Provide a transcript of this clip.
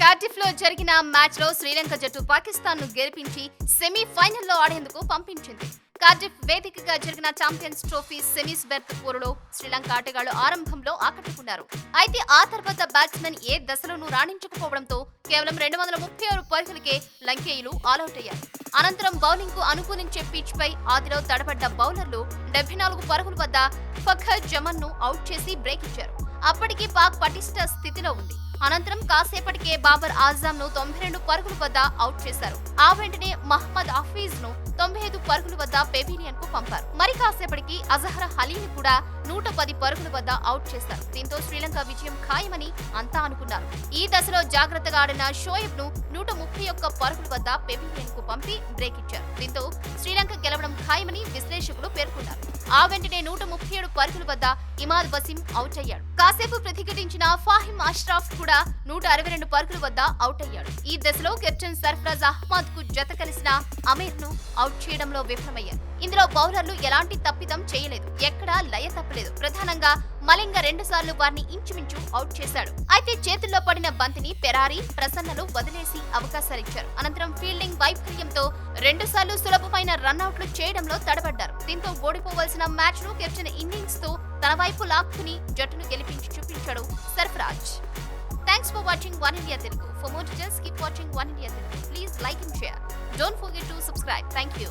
కార్డిఫ్లో జరిగిన మ్యాచ్లో శ్రీలంక జట్టు పాకిస్తాన్ను గెలిపించి సెమీ ఫైనల్లో ఆడేందుకు పంపించింది. కార్డిఫ్ వేదికగా జరిగిన ఛాంపియన్స్ ట్రోఫీ సెమీస్ బెర్త్ పోరులో శ్రీలంక ఆటగాళ్ళు ఆరంభంలో ఆకట్టుకున్నారు. అయితే ఆ తర్వాత బ్యాట్స్మెన్ ఏ దశలోనూ రాణించకపోవడంతో కేవలం రెండు వందల ముప్పై ఆరు పరుగులకే లంకేయులు ఆలౌట్ అయ్యారు. అనంతరం బౌలింగ్కు అనుకూలించే పిచ్ పై ఆదిలో తడబడ్డ బౌలర్లు డెబ్బై నాలుగు పరుగుల వద్ద ఫఖర్ జమన్ను అవుట్ చేసి బ్రేక్ ఇచ్చారు. అప్పటికి పాక్ పటిష్ట స్థితిలో ఉంది. అనంతరం కాసేపటికే బాబర్ ఆజాం ను తొంభై రెండు పరుగుల వద్ద అవుట్ చేశారు. ఆ వెంటనే మహమ్మద్ హఫీజ్ను తొంభై ఐదు పరుగుల వద్ద పెవిలియన్కు పంపారు. మరి కాసేపటికి అజహర్ హలీని కూడా నూట పది పరుగుల వద్ద అవుట్ చేశారు. దీంతో శ్రీలంక విజయం ఖాయమని అంతా అనుకున్నారు. ఈ దశలో జాగ్రత్తగా ఆడిన షోయబ్ను నూట ముప్పై ఒక్క పరుగుల వద్ద పెవిలియన్కు పంపి బ్రేక్ ఇచ్చారు. దీంతో గెలవడం ఖాయమని విశ్లేషకులు పేర్కొన్నారు. ఆ వెంటనే నూట ముప్పై ఏడు పరుగుల వద్ద ఇమాద్ వసీం అవుట్ అయ్యాడు. కాసేపు ప్రతిఘటించిన ఫాహిం అష్రాఫ్ కూడా నూట అరవై రెండు పరుగుల వద్ద అవుట్ అయ్యాడు. ఈ దశలో కెప్టెన్ సర్ఫరాజ్ అహ్మద్కు జత కలిసిన అమీర్ను అవుట్ చేయడంలో విఫలమయ్యారు. ఇందులో బౌలర్లు ఎలాంటి తప్పిదం చేయలేదు. ఎక్కడా లయ తప్పలేదు. ప్రధానంగా మలింగ రెండు సార్లు వారిని ఇంచుమించు అవుట్ చేశాడు. అయితే చేతుల్లో పడిన బంతిని పెరారి ప్రసన్నలు వదిలేసి అవకాశాలిచ్చారు. అనంతరం ఫీల్డింగ్ వైఫల్యంతో రెండు సార్లు సులభమైన రన్అట్లు చేయడంలో తడబడ్డారు. దీంతో ఓడిపోవలసిన మ్యాచ్ను గెలిచిన ఇన్నింగ్స్తో తన వైపు లాక్కుని జట్టును గెలిపించి చూపించాడు Sarfaraz. Thanks for watching One India Telugu for more details keep watching One India Telugu please like and share don't forget to subscribe thank you